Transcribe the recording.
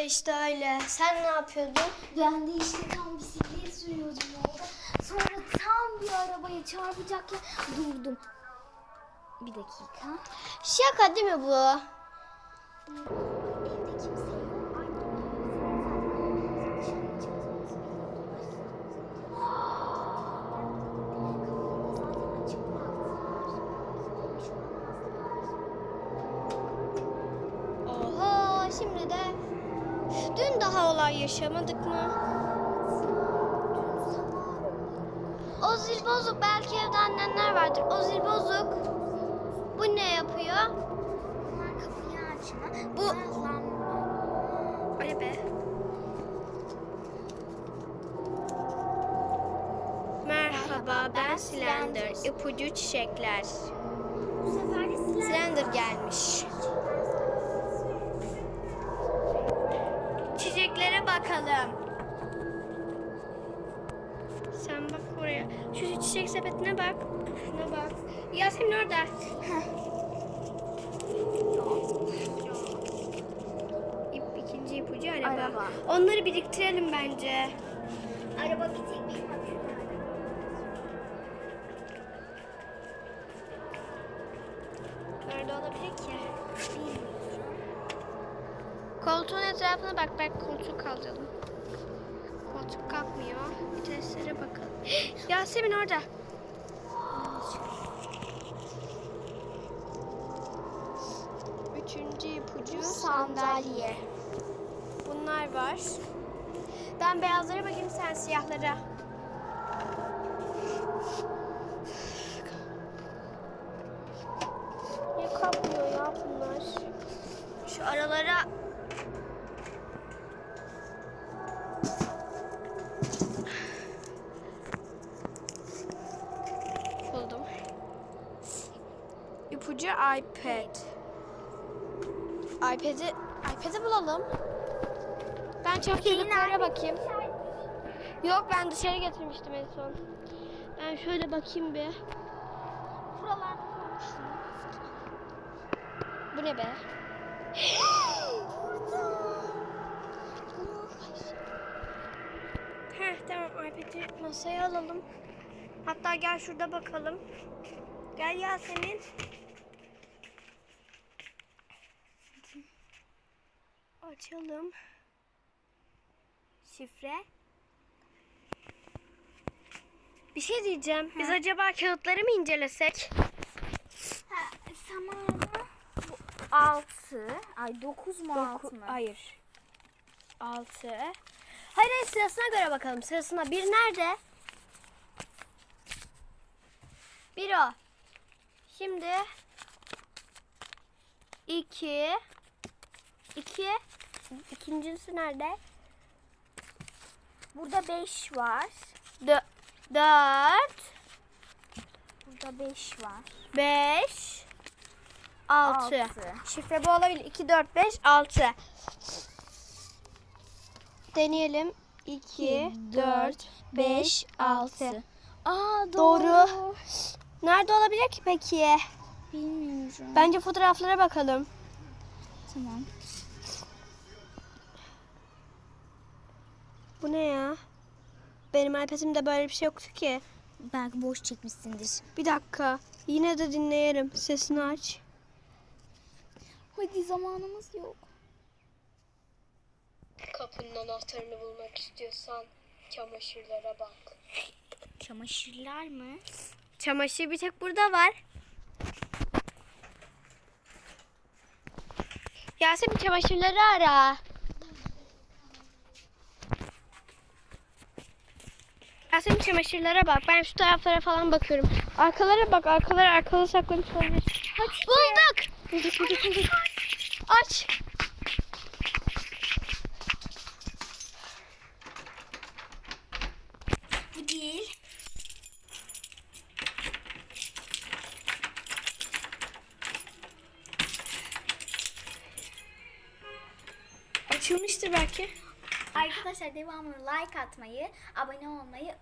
de işte öyle. Sen ne yapıyordun? Ben de işte tam bisiklet sürüyordum yolda. Sonra tam bir arabaya çarpacakken durdum. Bir dakika. Şaka değil mi bu? Evde kimse yok. Annem Zaten Oho şimdi de dün daha olay yaşamadık mı? O zil bozuk belki evde annenler vardır. O zil bozuk. Bu ne yapıyor? Bunlar kapıyı açma. Bu-. Öyle be. Merhaba ben Slender. İpucu çiçekler. Bu sefer de silah. Slender gelmiş. Bakalım. Sen bak oraya. Şu çiçek sepetine bak. Şuna bak. Yasemin orada. İp, ikinci ipucu araba. Araba. Onları biriktirelim bence. Araba bir benim hakkımda. Nerede olabilir ki? Koltuğun etrafına bak. Belki koltuk kaldıralım. Koltuk kalkmıyor. Viteslere bakalım. Yasemin orada. Üçüncü ipucu sandalye. Bunlar var. Ben beyazlara bakayım sen siyahlara. Niye kalkmıyor ya bunlar? Şu aralara İpucu iPad. iPad'i iPad'i bulalım. Ben çok yukarıya bakayım. Yok ben dışarı getirmiştim en son. Ben şöyle bakayım bir. Buralarda kalmıştım. Bu ne be? Heh tamam iPad'i masaya alalım. Hatta gel şurada bakalım. Gel Yasemin. Açalım. Şifre. Bir şey diyeceğim. Biz acaba kağıtları mı incelesek? Ha, Samara bu 6. Ay 9 mu 6 Doku- mı? Hayır. 6. Hayır hayır sırasına göre bakalım. Sırasına bir nerede? Bir o. Şimdi iki. iki. İkincisi nerede? Burada 5 var. Dö dört. Burada 5 var. Beş. Altı. Altı. Şifre bu olabilir. 2, 4, 5, 6. Deneyelim. 2, 4, 5, 6. Aa Doğru. Nerede olabilir ki peki? Bilmiyorum. Bence fotoğraflara bakalım. Tamam. Bu ne ya? Benim iPad'imde böyle bir şey yoktu ki. Belki boş çekmişsindir. Bir dakika. Yine de dinleyelim. Sesini aç. Hadi zamanımız yok. Kapının anahtarını bulmak istiyorsan çamaşırlara bak. Çamaşırlar mı? Çamaşır bir tek burada var. Yasemin çamaşırları ara. Yasemin çamaşırlara bak. Ben şu taraflara falan bakıyorum. Arkalara bak. Arkalara arkalara saklamış olabilir. Bulduk. Bulduk bulduk bulduk. Aç. Bu değil. Açılmıştır belki. Arkadaşlar devamlı like atmayı, abone olmayı